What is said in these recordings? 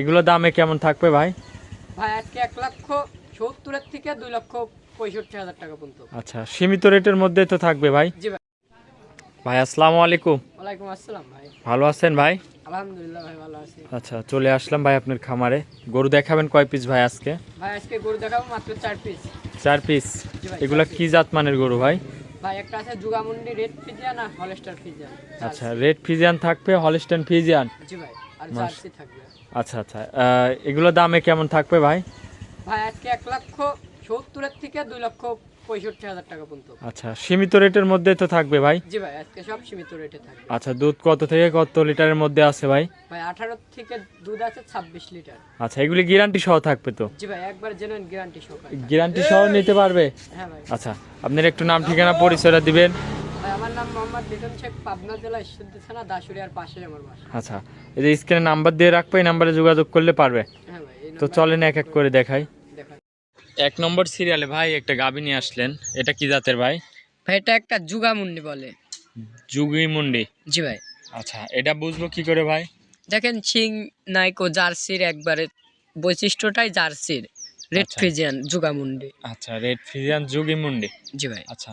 এগুলো দামে কেমন থাকবে ভাই? ভাই আজকে এক লক্ষ সত্তরের থেকে দুই লক্ষ পঁয়ষট্টি হাজার টাকা পর্যন্ত। আচ্ছা সীমিত রেটের মধ্যে তো থাকবে ভাই? জি ভাই। ভাই আসসালামু আলাইকুম। ওয়ালাইকুম আসসালাম ভাই। ভালো আছেন ভাই? আলহামদুলিল্লাহ ভাই ভালো আছি। আচ্ছা চলে আসলাম ভাই আপনার খামারে। গরু দেখাবেন কয় পিস ভাই আজকে? ভাই আজকে গরু দেখাবো মাত্র চার পিস চার পিস জি এগুলা কি জাত মানের গরু ভাই? ভাই একটা আছে যুগামুন্ডি রেড ফিজিয়ান আর হলস্টার ফিজিয়ান। আচ্ছা রেড ফিজিয়ান থাকবে হলিস্টান ফিজিয়ান। জি ভাই। আচ্ছা আচ্ছা। এগুলো দামে কেমন থাকবে ভাই? ভাই আজকে এক লক্ষ সত্তরের থেকে দুই লক্ষ পঁয়ষট্টি হাজার টাকা পর্যন্ত। আচ্ছা সীমিত রেটের মধ্যে তো থাকবে ভাই? জি ভাই আজকে সব সীমিত রেটে থাকবে। আচ্ছা দুধ কত থেকে কত লিটারের মধ্যে আছে ভাই? ভাই আঠারো থেকে দুধ আছে ছাব্বিশ লিটার। আচ্ছা এগুলি গ্যারান্টি সহ থাকবে তো? জি ভাই একবার জেনুইন গ্যারান্টি সহ নিতে পারবে? হ্যাঁ ভাই। আচ্ছা আপনার একটু নাম ঠিকানা পরিচয়টা দিবেন। আমার নাম মোহাম্মদ লিটন শেখ পাবনা জেলা ঈশ্বরদী থানা দাসুরিয়ার পাশে আমার বাসা। আচ্ছা এই যে স্ক্রিনে নাম্বার দিয়ে রাখব এই নাম্বারে যোগাযোগ করলে পারবে। হ্যাঁ ভাই তো নাম্বার চলেন এক এক করে দেখাই। এক নম্বর সিরিয়ালে ভাই একটা গাবি নিয়ে আসলেন। এটা কি জাতের ভাই? ভাই এটা একটা যুগামুন্ডি বলে। যুগিমুন্ডি জি ভাই। আচ্ছা এটা বুঝব কি করে ভাই? দেখেন চিং নাইকো জার্সির একবারে বৈশিষ্ট্যটাই জার্সির। রেড আচ্ছা। ফ্রিজিয়ান যুগামুন্ডি আচ্ছা রেড ফ্রিজিয়ান যুগি মুন্ডি। জি ভাই। আচ্ছা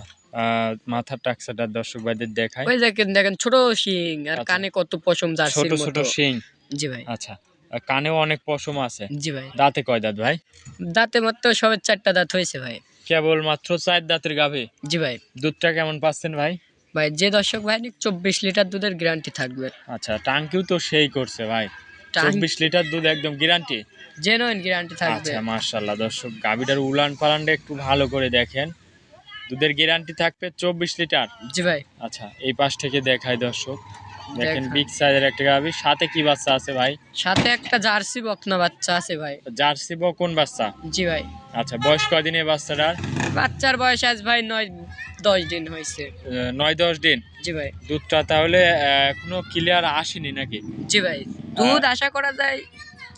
মাথার টাকসাটা দর্শক ভাইদের দেখাই ওই দেখেন দেখেন ছোট শিং আর আচ্ছা। কানে কত পশম ছোট ছোট শিং। জি ভাই। আচ্ছা কানেও অনেক পশম আছে। জি ভাই। দাঁতে কয় দাঁত ভাই? দাঁতে মাত্র সবে চারটা দাঁত হয়েছে ভাই। কেবল মাত্র চার দাঁতের গাভী। জি ভাই। দুধটা কেমন পাচ্ছেন ভাই? ভাই যে দর্শক ভাই চব্বিশ লিটার দুধের গ্যারান্টি থাকবে। আচ্ছা টাঙ্কিও তো সেই করছে ভাই। চব্বিশ লিটার দুধ একদম গ্যারান্টি জেনুইন গ্যারান্টি থাকবে। আচ্ছা মার্শাল্লাহ দর্শক গাভীটার উলান পালানটা একটু ভালো করে দেখেন। দুধের গ্যারান্টি থাকবে চব্বিশ লিটার। জি ভাই। আচ্ছা এই পাশ থেকে দেখায় দর্শক। দেখেন বিগ সাইজের একটা গাভী। সাথে কি বাচ্চা আছে ভাই? সাথে একটা জার্সি বকনা বাচ্চা আছে ভাই। জার্সি বক কোন বাচ্চা? জি ভাই। আচ্ছা বয়স কদিন এই বাচ্চাটার? বাচ্চার বয়স আজ ভাই নয় দশ দিন হয়েছে। নয় দশ দিন? জি ভাই। দুধটা তাহলে এখনও ক্লিয়ার আসেনি নাকি? জি ভাই। দুধ আশা করা যায়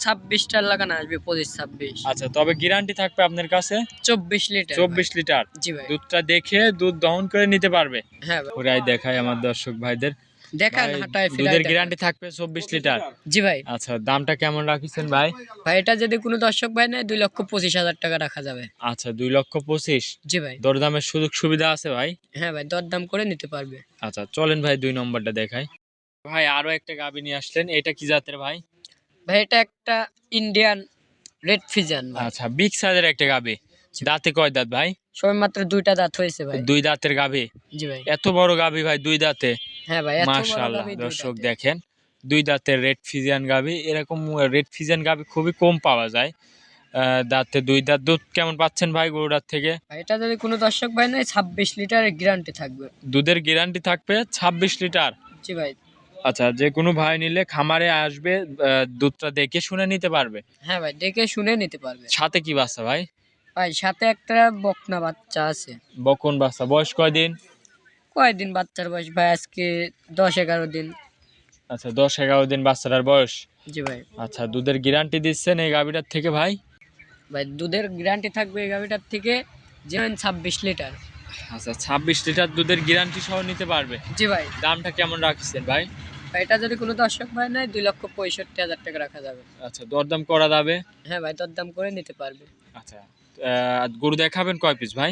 ছাব্বিশটার লাগানো আসবে পঁচিশ ছাব্বিশ। আচ্ছা তবে গ্যারান্টি থাকবে আপনার কাছে? চব্বিশ লিটার। চব্বিশ লিটার? জি ভাই। দুধটা দেখে দুধ দহন করে নিতে পারবে? হ্যাঁ ওরাই দেখায় আমার দর্শক ভাইদের। দেখান ভাই, দুধের গ্যারান্টি থাকবে চব্বিশ লিটার? জি ভাই। আচ্ছা দামটা কেমন রাখিছেন ভাই? ভাই এটা যদি কোনো দর্শক ভাই নেয় দুই লক্ষ পঁচিশ হাজার টাকা রাখা যাবে। আচ্ছা দুই লক্ষ পঁচিশ? জি ভাই। দরদামের সুযোগ সুবিধা আছে ভাই? হ্যাঁ ভাই দরদাম করে নিতে পারবে। আচ্ছা চলেন ভাই দুই নম্বরটা দেখাই। ভাই আরও একটা গাবি নিয়ে আসলেন এটা কি জাতের ভাই? ভাই এটা একটা ইন্ডিয়ান রেড ফিজান আচ্ছা বিগ সাইজের একটা গাবি দাঁতে কয় দাঁত ভাই? সবে মাত্র দুইটা দাঁত হয়েছে ভাই। দুই দাঁতের গাবি জি ভাই। এত বড় গাবি ভাই দুই দাঁতে? হ্যাঁ ভাই মাশাআল্লাহ দর্শক। দেখেন দুই দাঁতের রেড ফিজিয়ান গাবি এরকম রেড ফিজিয়ান গাবি খুবই কম পাওয়া যায়। দাঁতে দুই দাঁত। দুধ কেমন পাচ্ছেন ভাই গরুটার থেকে? এটা যদি কোনো দর্শক ভাই নাই ছাব্বিশ লিটারের গ্যারান্টি থাকবে। দুধের গ্যারান্টি থাকবে ছাব্বিশ লিটার? জি ভাই। আচ্ছা যে কোনো ভাই নিলে খামারে আসবে দুধটা দেখে শুনে নিতে পারবে। হ্যাঁ ভাই দেখে শুনে নিতে পারবে। সাথে কি বাচ্চা ভাই? ভাই সাথে একটা বকনা বাচ্চা আছে। বকন বাচ্চা বয়স কয়দিন? কয়দিন বাচ্চার বয়স ভাই? আজকে দশ এগারো দিন। আচ্ছা দশ এগারো দিন বাচ্চাটার বয়স? জি ভাই। আচ্ছা দুধের গ্যারান্টি দিচ্ছেন এই গাভিটার থেকে ভাই? ভাই দুধের গ্যারান্টি থাকবে এই গাভিটার থেকে যেমন ছাব্বিশ লিটার। আচ্ছা ছাব্বিশ লিটার দুধের গ্যারান্টি সহ নিতে পারবে। জি ভাই। দামটা কেমন রাখছেন ভাই? এটা যদি কোনো দর্শক ভাই নেয় দুই লক্ষ পঁয়ষট্টি হাজার টাকা রাখা যাবে। আচ্ছা দরদাম করা যাবে? হ্যাঁ ভাই দরদাম করে নিতে পারবে। আচ্ছা গরু দেখাবেন কয় পিস ভাই?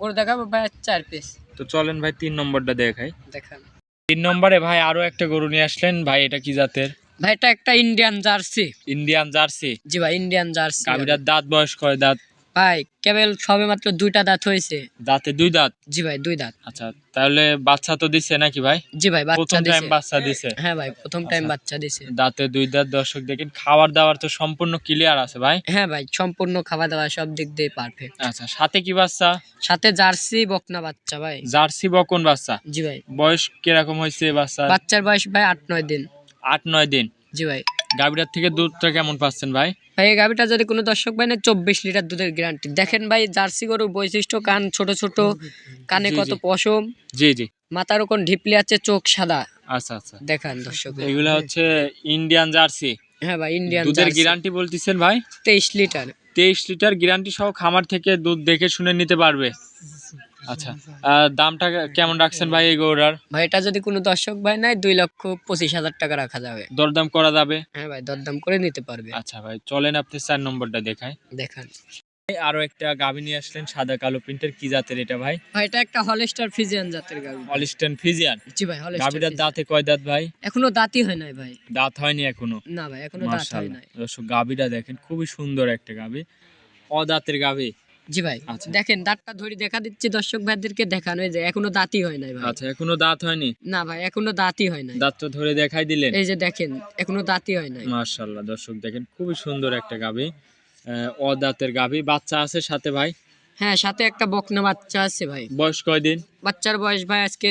গরু দেখাবো ভাই চার পিস তো চলেন ভাই তিন নম্বরটা দেখাই। দেখান। তিন নম্বরে ভাই আরও একটা গরু নিয়ে আসলেন। ভাই এটা কি জাতের? ভাই এটা একটা ইন্ডিয়ান জার্সি ইন্ডিয়ান জার্সি জি ভাই ইন্ডিয়ান জার্সি গাভিটার দাঁত বয়স কয় দাঁত? ভাই কেবল সবে মাত্র দুইটা দাঁত হয়েছে। দাঁতে দুই দাঁত? জি ভাই দুই দাঁত। আচ্ছা তাহলে বাচ্চা তো দিছে নাকি ভাই? জি ভাই বাচ্চা প্রথম টাইম দিছে। বাচ্চা দিছে? হ্যাঁ ভাই প্রথম টাইম আচ্ছা। বাচ্চা দিছে। দাঁতে দুই দাঁত দর্শক দেখেন খাবার দাবার তো সম্পূর্ণ ক্লিয়ার আছে ভাই? হ্যাঁ ভাই সম্পূর্ণ খাওয়া দাওয়া সব দিক দিয়ে পারফেক্ট আচ্ছা সাথে কি বাচ্চা? সাথে জার্সি বকনা বাচ্চা ভাই। জার্সি বকন বাচ্চা? জি ভাই। বয়স কীরকম হয়েছে বাচ্চা বাচ্চার? বয়স ভাই আট নয় দিন। আট নয় দিন। জি ভাই। গাভিটার থেকে দুধটা কেমন পাচ্ছেন ভাই? ভাই এই গাভিটা যদি কোনো দর্শক ভাই না চব্বিশ লিটার দুধের গ্যারান্টি দেখেন ভাই জার্সি গরুর বৈশিষ্ট্য কান ছোট ছোট কানে কত পশম। জি জি। মাথার ওপর ঢিপলি আছে চোখ সাদা। আচ্ছা আচ্ছা। দেখান দর্শক এগুলা হচ্ছে ইন্ডিয়ান জার্সি। হ্যাঁ ভাই ইন্ডিয়ান দুধের গ্যারান্টি বলতেছেন ভাই? তেইশ লিটার। তেইশ লিটার গ্যারান্টি সহ খামার থেকে দুধ দেখে শুনে নিতে পারবে। আচ্ছা দামটা কেমন রাখছেন ভাই এই গরুটার? ভাই এটা যদি কোনো দর্শক ভাই নাই দুই লক্ষ পঁচিশ হাজার টাকা রাখা যাবে। দরদাম করা যাবে? হ্যাঁ ভাই দরদাম করে নিতে পারবে। আচ্ছা ভাই চলেন আপনি চার নম্বরটা দেখায় দেখান। আরও একটা গাভী নিয়ে আসলেন সাদা কালো প্রিন্টের কি জাতের এটা ভাই? ভাই এটা একটা হলস্টার ফিজিয়ান জাতের গাবি অলিস্টেন ফিজিয়ান জি ভাই হলস্টার গাভীটার দাঁতে কয় দাঁত ভাই? এখনও দাঁতই হয় নাই ভাই। দাঁত হয়নি এখনও? না ভাই এখনও দাঁত হয় নাই। দর্শক গাভীটা দেখেন খুবই সুন্দর একটা গাভী। অদাঁতের গাভী। জি ভাই। আচ্ছা। দেখেন দাঁতটা ধরে দেখা দিচ্ছে দর্শক ভাইদেরকে দেখানো যে এখনও দাঁতই হয় নাই ভাই। আচ্ছা এখনও দাঁত হয়নি? না ভাই এখনও দাঁতই হয় নাই। দাঁত তো ধরে দেখাই দিলেন? এই যে দেখেন এখনও দাঁতই হয় নাই। মাশাআল্লাহ দর্শক দেখেন খুবই সুন্দর একটা গাভী আহ, অদাঁতের গাভী বাচ্চা আছে সাথে ভাই? হ্যাঁ সাথে একটা বকনা বাচ্চা আছে ভাই। বয়স কয়দিন? বাচ্চার বয়স ভাই আজকে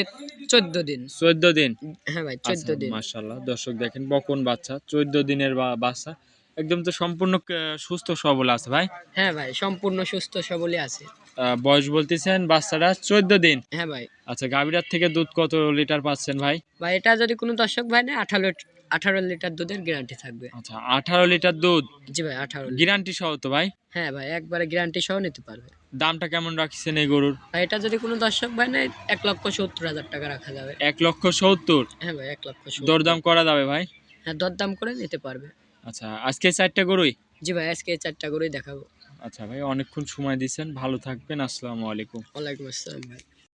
চোদ্দ দিন। চোদ্দ দিন? হ্যাঁ ভাই চোদ্দ আচ্ছা, দিন। মাশাআল্লাহ দর্শক দেখেন বকন বাচ্চা চোদ্দ দিনের বাচ্চা। একদম তো সম্পূর্ণ সুস্থ সবল আছে ভাই? হ্যাঁ ভাই সম্পূর্ণ সুস্থ সবলই আছে। বয়স বলতেছেন বাচ্চাটা চোদ্দ দিন? হ্যাঁ ভাই। আচ্ছা গাভীরার থেকে দুধ কত লিটার পাচ্ছেন ভাই? ভাই এটা যদি কোনো দর্শক ভাই না আঠারো আঠারো লিটার দুধের গ্যারান্টি থাকবে। আচ্ছা আঠারো লিটার দুধ? জি ভাই আঠারো গ্যারান্টি সহ তো ভাই? হ্যাঁ ভাই একবারে গ্যারান্টি সহ নিতে পারবে। দামটা কেমন রাখছেন এই গরুর? ভাই এটা যদি কোনো দর্শক ভাই নেয় এক লক্ষ সত্তর হাজার টাকা রাখা যাবে। এক লক্ষ সত্তর? হ্যাঁ ভাই এক লক্ষ দরদাম করা যাবে ভাই? হ্যাঁ দরদাম করে নিতে পারবে। আচ্ছা আজকে চারটা গরুই? জি ভাই আজকে চারটা গরুই দেখাবো। আচ্ছা ভাই অনেকক্ষণ সময় দিয়েছেন। ভালো থাকবেন। আসসালামু আলাইকুম। ওয়ালাইকুম আসসালাম ভাই।